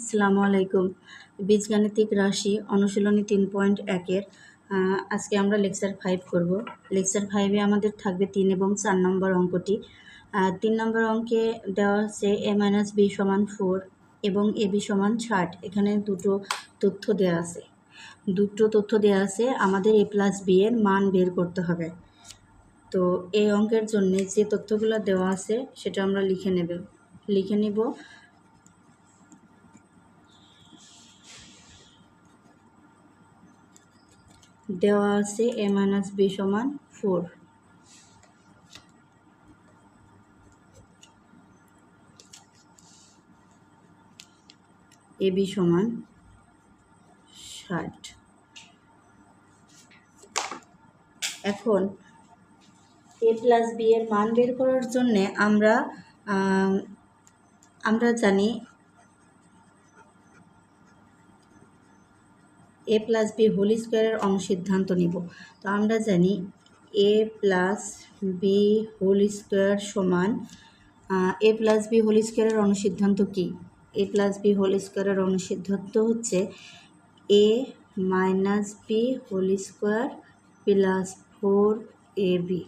আসসালামু আলাইকুম। বীজগাণিতিক রাশি অনুশীলনী তিন পয়েন্ট একের আজকে আমরা লেকচার ফাইভ করব। লেকচার ফাইভে আমাদের থাকবে তিন এবং চার নম্বর অঙ্কটি। তিন নম্বর অঙ্কে দেওয়া আছে এ মাইনাস বি সমান ফোর এবং এ বি সমান ষাট। এখানে দুটো তথ্য দেওয়া আছে। দুটো তথ্য দেওয়া আছে, আমাদের এ প্লাস বি এর মান বের করতে হবে। তো এই অঙ্কের জন্য যে তথ্যগুলো দেওয়া আছে, সেটা আমরা লিখে নেব। লিখে নিব দেওয়া আছে এ মাইনাস বি সমান ফোর। এ বি সমান ষাট। এখন এ প্লাস বি এর মান বের করার জন্যে আমরা আমরা জানি এ প্লাস বি হোল স্কোয়ারের অনুসিদ্ধান্ত নিব। তো আমরা জানি A plus B whole square সমান এ প্লাস বি হোল স্কোয়ারের অনুসিদ্ধান্ত কি? এ প্লাস বি হোল স্কোয়ারের অনুসিদ্ধান্ত হচ্ছে A minus B whole square plus four A B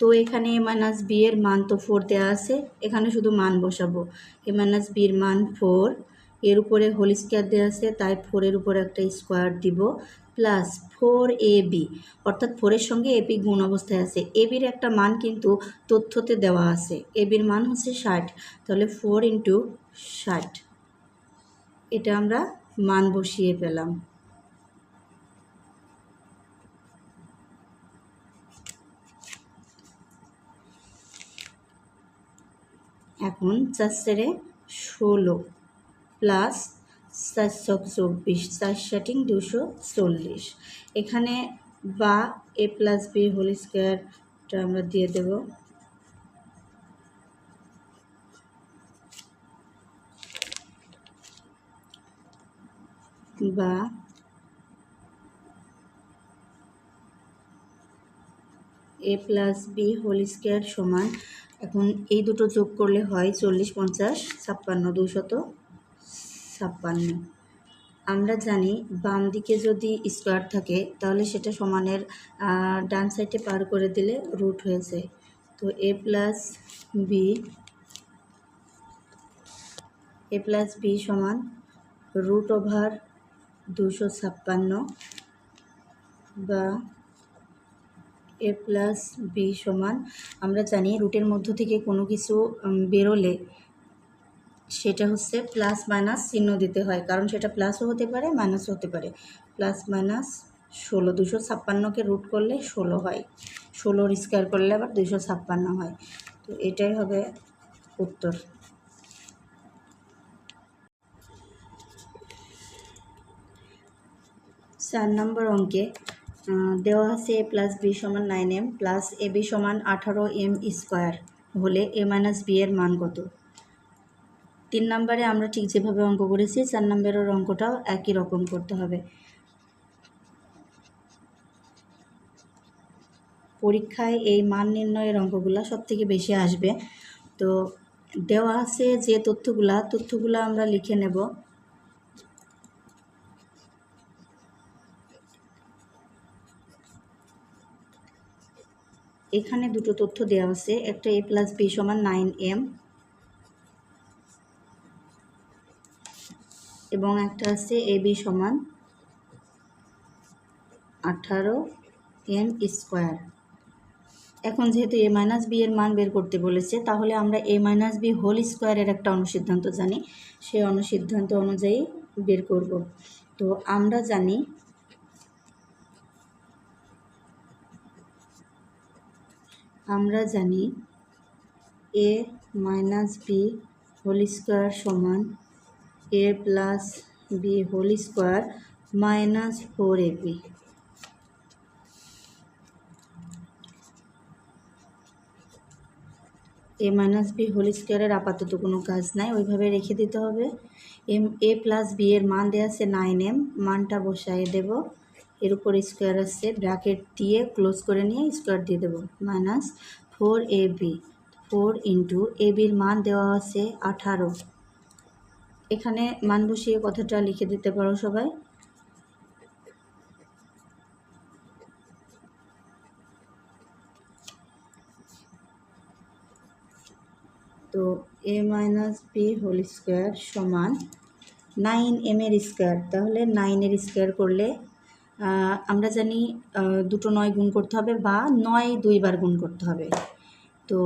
তো এখানে এ মাইনাস বি এর মান তো ফোর দেওয়া আছে, এখানে শুধু মান বসাবো। এ মাইনাস বির মান ফোর এর উপরে হোল স্কোয়ার দেওয়া আছে, তাই ফোরের উপরে একটা স্কোয়ার দিব প্লাস ফোর এ বি অর্থাৎ ফোরের সঙ্গে এপি গুণ অবস্থায় আছে। এবির একটা মান কিন্তু তথ্যতে দেওয়া আছে। এবির মান হচ্ছে ষাট, তাহলে ফোর ইন্টু ষাট, এটা আমরা মান বসিয়ে পেলাম। এখন চার সেরে ষোলো প্লাস চারশো চব্বিশ চার শাটিং দুশো চল্লিশ। এখানে বা, এ প্লাস বি হোল স্কোয়ারটা আমরা দিয়ে দেব। বা, A plus B whole square সমান, এখন এই দুটো যোগ করলে হয় চল্লিশ পঞ্চাশ, ছাপ্পান্ন দুশত ছাপ্পান্ন। আমরা জানি বাম দিকে যদি স্কোয়ার থাকে, তাহলে সেটা সমানের ডান সাইডে পার করে দিলে রুট হয়েছে। তো A plus B A plus B সমান রুট ওভার দুশো ছাপ্পান্ন বা এ প্লাস বি সমান, আমরা জানি রুটের মধ্য থেকে কোনো কিছু বেরোলে সেটা হচ্ছে প্লাস মাইনাস চিহ্ন দিতে হয়। কারণ সেটা প্লাসও হতে পারে মাইনাসও হতে পারে। প্লাস মাইনাস ষোলো, দুশো ছাপ্পান্নকে রুট করলে ষোলো হয়। ষোলোর স্কোয়ার করলে আবার দুশো ছাপ্পান্ন হয়। তো এটাই হবে উত্তর। চার নম্বর অঙ্কে দেওয়া আছে এ প্লাস বি সমান nine M plus A B সমান আঠারো এম স্কোয়ার হলে এ মাইনাস বি এর মান কত? তিন নম্বরে আমরা ঠিক যেভাবে অঙ্ক করেছি, চার নম্বরের অঙ্কটাও একই রকম করতে হবে। পরীক্ষায় এই মান নির্ণয়ের অঙ্কগুলো সব থেকে বেশি আসবে। তো দেওয়া আছে যে তথ্যগুলা, তথ্যগুলো আমরা লিখে নেব। এখানে দুটো তথ্য দেওয়া আছে, একটা এ প্লাস বি সমান নাইন এম। এবং একটা আছে এ বি সমান আঠারো এম স্কোয়ার। এখন যেহেতু এ মাইনাস বি এর মান বের করতে বলেছে, তাহলে আমরা এ মাইনাস বি হোল স্কোয়ারের একটা অনুসিদ্ধান্ত জানি, সেই অনুসিদ্ধান্ত অনুযায়ী বের করব। তো আমরা জানি আমরা জানি A minus B whole square সমান A plus B whole square minus four A B A minus B whole স্কোয়ারের আপাতত কোনো কাজ নাই, ওইভাবে রেখে দিতে হবে। এম এ প্লাস বি এর মান দেওয়া আছে নাইন এম মানটা বসাই দেব। এর উপর স্কোয়ার আছে ব্র্যাকেট দিয়ে ক্লোজ করে নিয়ে স্কোয়ার দিয়ে দেবো। Minus four A B four into A বির মান দেওয়া আছে আঠারো। এখানে মান বসিয়ে কথাটা লিখে দিতে পারো সবাই। তো A minus B whole square সমান নাইন এম এর স্কোয়ার তাহলে নাইনের স্কোয়ার করলে আমরা জানি দুটো নয় গুণ করতে হবে বা নয় দুইবার গুণ করতে হবে। তো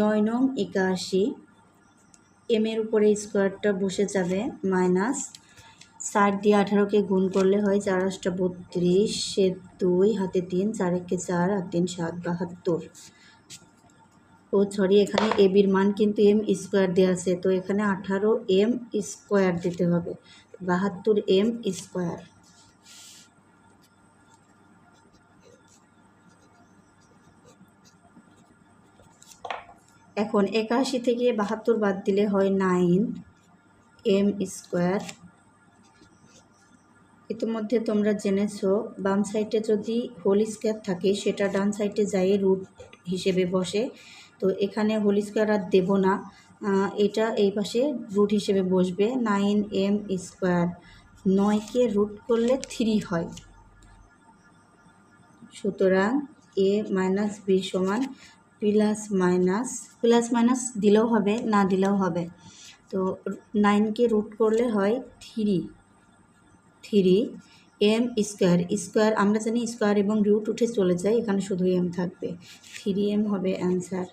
নয় নং একাশি এম এর উপরে স্কোয়ারটা বসে যাবে, মাইনাস ষাট দিয়ে আঠারোকে গুণ করলে হয় চার আটটা বত্রিশ, সে দুই, হাতে তিন, চার একে চার, আর তিন সাত বাহাত্তর। ও সরি, এখানে এবির বির মান কিন্তু এম স্কোয়ার দেওয়া আছে, তো এখানে আঠারো এম স্কোয়ার দিতে হবে, বাহাত্তর এম স্কোয়ার এখন একাশি থেকে বাহাত্তর বাদ দিলে হয় নাইন এম স্কোয়ার। ইতিমধ্যে তোমরা জেনেছো, বাম সাইডে যদি হোল স্কোয়ার থাকে, সেটা ডান সাইডে যাই রুট হিসেবে বসে। তো এখানে হোল স্কোয়ার আর দেবো না। এটা এই পাশে রুট হিসেবে বসবে, নাইন এম স্কোয়ার। নয়কে রুট করলে থ্রি হয়। সুতরাং এ মাইনাস বি সমান প্লাস মাইনাস প্লাস মাইনাস দিলেও হবে, না দিলেও হবে। তো নাইনকে রুট করলে হয় three three M square. Square, আমরা জানি স্কোয়ার এবং রুট উঠে চলে যায়, এখানে শুধু এম থাকবে। থ্রি এম হবে অ্যান্সার।